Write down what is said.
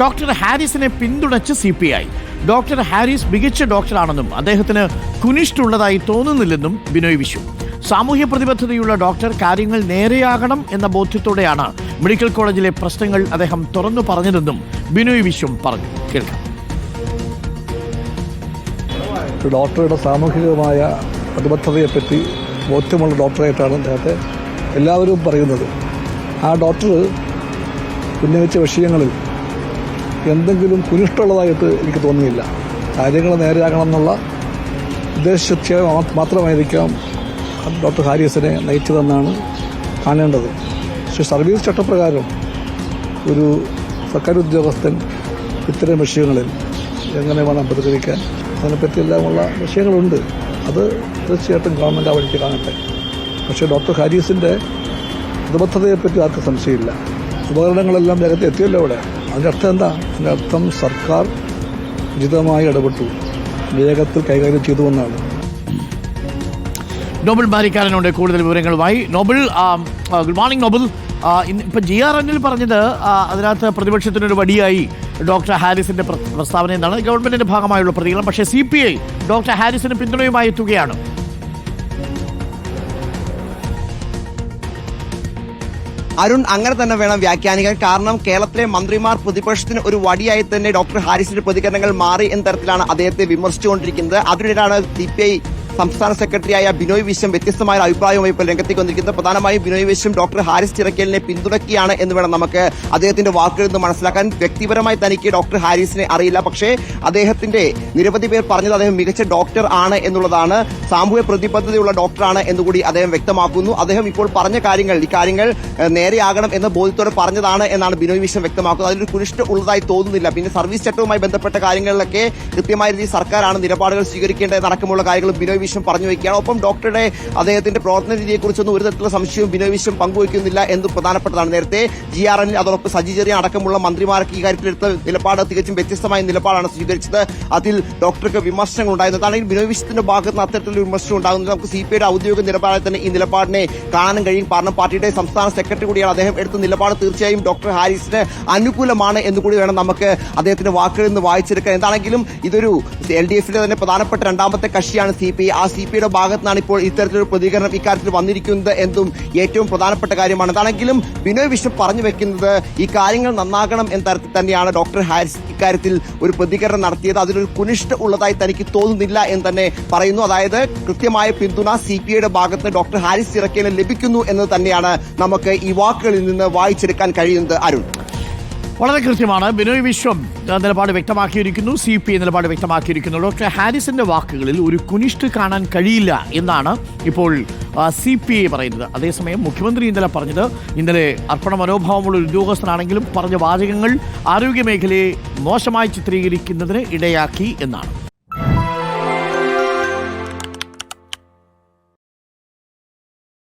Doctor ഹാരിസിനെ പിന്തുണച്ച് C P I. Doctor Haris മികച്ച ഡോക്ടറാണെന്നും അദ്ദേഹത്തിന് കുനിഷ്ടുള്ളതായി തോന്നുന്നില്ലെന്നും ബിനോയ് വിശു സാമൂഹ്യ പ്രതിബദ്ധതയുള്ള ഡോക്ടർ കാര്യങ്ങൾ നേരെയാകണം എന്ന ബോധ്യത്തോടെയാണ് മെഡിക്കൽ കോളേജിലെ പ്രശ്നങ്ങൾ അദ്ദേഹം തുറന്നു പറഞ്ഞതെന്നും ബിനോയ് വിശ്വം പറഞ്ഞു. കേൾക്കാം. ഡോക്ടറുടെ സാമൂഹികമായ പ്രതിബദ്ധതയെപ്പറ്റി ബോധ്യമുള്ള ഡോക്ടറായിട്ടാണ് അദ്ദേഹത്തെ എല്ലാവരും പറയുന്നത്. ആ ഡോക്ടർ ഉന്നയിച്ച വിഷയങ്ങളിൽ എന്തെങ്കിലും കുനിഷ്ടുള്ളതായിട്ട് എനിക്ക് തോന്നുന്നില്ല. കാര്യങ്ങൾ നേരെയാകണം എന്നുള്ള ഉദ്ദേശം മാത്രമായിരിക്കാം ഡോക്ടർ ഹാരിയസിനെ നയിച്ചതെന്നാണ് കാണേണ്ടത്. പക്ഷേ സർവീസ് ചട്ടപ്രകാരം ഒരു സർക്കാർ ഉദ്യോഗസ്ഥൻ ഇത്തരം വിഷയങ്ങളിൽ എങ്ങനെ വേണം പ്രതികരിക്കാൻ? അതിനെപ്പറ്റിയെല്ലാമുള്ള വിഷയങ്ങളുണ്ട്. അത് തീർച്ചയായിട്ടും ഗവൺമെന്റ് ആ വഴിക്ക് കാണട്ടെ. പക്ഷേ ഡോക്ടർ ഹാരിസിന്റെ പ്രതിബദ്ധതയെപ്പറ്റി ആർക്കും സംശയമില്ല. ഉപകരണങ്ങളെല്ലാം രംഗത്ത് എത്തിയല്ലോ അവിടെ. അതിന്റെ അർത്ഥം എന്താ? അതിന്റെ അർത്ഥം സർക്കാർ ഉചിതമായി ഇടപെട്ടു. വേഗത്തിൽ കൈകാര്യം ചെയ്തു എന്നാണ്. നോബൽ ബാരിക്കാരനുണ്ട് കൂടുതൽ വിവരങ്ങളുമായി. നോബൽ ഗുഡ് മോർണിംഗ് നോബൽ ഇപ്പം ജി ആർ അനിൽ പറഞ്ഞത് അതിനകത്ത് പ്രതിപക്ഷത്തിനൊരു വടിയായി ഡോക്ടർ ഹാരിസിന്റെ പ്ര- പ്രസ്താവന എന്നാണ്. ഗവൺമെന്റിന്റെ ഭാഗമായുള്ള പ്രതികരണം. പക്ഷേ സി പി ഐ ഡോക്ടർ ഹാരിസിന് പിന്തുണയുമായി എത്തുകയാണ്. അരുൺ അങ്ങനെ തന്നെ വേണം വ്യാഖ്യാനിക്കാൻ. കാരണം കേരളത്തിലെ മന്ത്രിമാർ പ്രതിപക്ഷത്തിന് ഒരു വടിയായി തന്നെ ഡോക്ടർ ഹാരിസിന്റെ പ്രതികരണങ്ങൾ മാറി എന്ന തരത്തിലാണ് അദ്ദേഹത്തെ വിമർശിച്ചുകൊണ്ടിരിക്കുന്നത്. അതിനിടെയാണ് സി പി ഐ സംസ്ഥാന സെക്രട്ടറിയായ ബിനോയ് വിശ്വം വ്യത്യസ്തമായ അഭിപ്രായവുമായി ഇപ്പോൾ രംഗത്തേക്ക് വന്നിരിക്കുന്നത് പ്രധാനമായും ബിനോയ് വിശ്വം ഡോക്ടർ ഹാരിസ് ചിറക്കലിനെ പിന്തുണയ്ക്കുകയാണ് എന്ന് വേണം നമുക്ക് അദ്ദേഹത്തിന്റെ വാക്കുകളിൽ നിന്ന് മനസ്സിലാക്കാൻ. വ്യക്തിപരമായി തനിക്ക് ഡോക്ടർ ഹാരിസിനെ അറിയില്ല. പക്ഷേ അദ്ദേഹത്തിന്റെ നിരവധി പേർ പറഞ്ഞത് അദ്ദേഹം മികച്ച ഡോക്ടർ ആണ് എന്നുള്ളതാണ്. സാമൂഹ്യ പ്രതിബദ്ധതയുള്ള ഡോക്ടറാണ് എന്നുകൂടി അദ്ദേഹം വ്യക്തമാക്കുന്നു. അദ്ദേഹം ഇപ്പോൾ പറഞ്ഞ കാര്യങ്ങൾ ഈ കാര്യങ്ങൾ നേരെയാകണം എന്ന ബോധ്യത്തോടെ പറഞ്ഞതാണ് എന്നാണ് ബിനോയ് വിശ്വം വ്യക്തമാക്കുന്നത്. അതിലൊരു കുനിഷ്ഠ ഉള്ളതായി തോന്നുന്നില്ല. പിന്നെ സർവീസ് ചട്ടവുമായി ബന്ധപ്പെട്ട കാര്യങ്ങളിലൊക്കെ കൃത്യമായ രീതിയിൽ സർക്കാരാണ് നിലപാടുകൾ സ്വീകരിക്കേണ്ടത് അടക്കമുള്ള കാര്യങ്ങളും ബിനോയ് വിശ്വം പറഞ്ഞു വയ്ക്കുകയാണ്. ഒപ്പം ഡോക്ടറുടെ അദ്ദേഹത്തിന്റെ പ്രവർത്തന രീതിയെക്കുറിച്ചൊന്നും ഒരു തരത്തിലുള്ള സംശയവും ബിനോയ് വിശ്വം പങ്കുവയ്ക്കുന്നില്ല എന്ന് പ്രധാനപ്പെട്ടതാണ്. നേരത്തെ ജി ആർ എൻ അതോടൊപ്പം സജി ചെറിയ അടക്കമുള്ള മന്ത്രിമാർക്ക് ഈ കാര്യത്തിലെടുത്ത നിലപാട് തികച്ചും വ്യത്യസ്തമായ നിലപാടാണ് സ്വീകരിച്ചത്. അതിൽ ഡോക്ടർക്ക് വിമർശനങ്ങൾ ഉണ്ടായിരുന്നതാണെങ്കിൽ ബിനോയ് വിശ്വത്തിന്റെ ഭാഗത്ത് നിന്ന് അത്തരത്തിലുള്ള വിമർശനം ഉണ്ടാകുന്നത് നമുക്ക് സി പി ഐയുടെ ഔദ്യോഗിക നിലപാടിൽ തന്നെ ഈ നിലപാടിനെ കാണാൻ കഴിയും. കാരണം പാർട്ടിയുടെ സംസ്ഥാന സെക്രട്ടറി കൂടിയാണ് അദ്ദേഹം. എടുത്ത നിലപാട് തീർച്ചയായും ഡോക്ടർ ഹാരിസിന് അനുകൂലമാണ് എന്ന് കൂടി വേണം നമുക്ക് അദ്ദേഹത്തിന്റെ വാക്കുകളിൽ നിന്ന് വായിച്ചെടുക്കാൻ. എന്താണെങ്കിലും ഇതൊരു എൽ ഡി എഫിന്റെ തന്നെ പ്രധാനപ്പെട്ട രണ്ടാമത്തെ കക്ഷിയാണ് സി പി ഐ. ആ സി പി ഭാഗത്തുനിന്നാണ് ഭാഗത്ത് നിന്നാണ് ഇപ്പോൾ ഇത്തരത്തിലൊരു പ്രതികരണം ഇക്കാര്യത്തിൽ വന്നിരിക്കുന്നത് എന്നും ഏറ്റവും പ്രധാനപ്പെട്ട കാര്യമാണ്. അതാണെങ്കിലും ബിനോയ് വിഷ്ണു പറഞ്ഞു വെക്കുന്നത് ഈ കാര്യങ്ങൾ നന്നാകണം എന്ന തരത്തിൽ തന്നെയാണ് ഡോക്ടർ ഹാരിസ് ഇക്കാര്യത്തിൽ ഒരു പ്രതികരണം നടത്തിയത്. അതിലൊരു കുനിഷ്ഠ ഉള്ളതായി തനിക്ക് തോന്നുന്നില്ല എന്ന് തന്നെ പറയുന്നു. അതായത് കൃത്യമായ പിന്തുണ സി പി ഐയുടെ ഭാഗത്ത് ഡോക്ടർ ഹാരിസ് ഇറക്കേനെ ലഭിക്കുന്നു എന്ന് തന്നെയാണ് നമുക്ക് ഈ വാക്കുകളിൽ നിന്ന് വായിച്ചെടുക്കാൻ കഴിയുന്നത്. അരുൺ. വളരെ കൃത്യമാണ്. ബിനോയ് വിശ്വം നിലപാട് വ്യക്തമാക്കിയിരിക്കുന്നു. സി പി ഐ നിലപാട് വ്യക്തമാക്കിയിരിക്കുന്നു. ഡോക്ടർ ഹാരിസിന്റെ വാക്കുകളിൽ ഒരു കുനിഷ്ട് കാണാൻ കഴിയില്ല എന്നാണ് ഇപ്പോൾ സി പി ഐ പറയുന്നത്. അതേസമയം മുഖ്യമന്ത്രി ഇന്നലെ പറഞ്ഞത് ഇന്നലെ അർപ്പണ മനോഭാവമുള്ള ഒരു ഉദ്യോഗസ്ഥനാണെങ്കിലും പറഞ്ഞ വാചകങ്ങൾ ആരോഗ്യ മേഖലയെ മോശമായി ചിത്രീകരിക്കുന്നതിന് ഇടയാക്കി എന്നാണ്.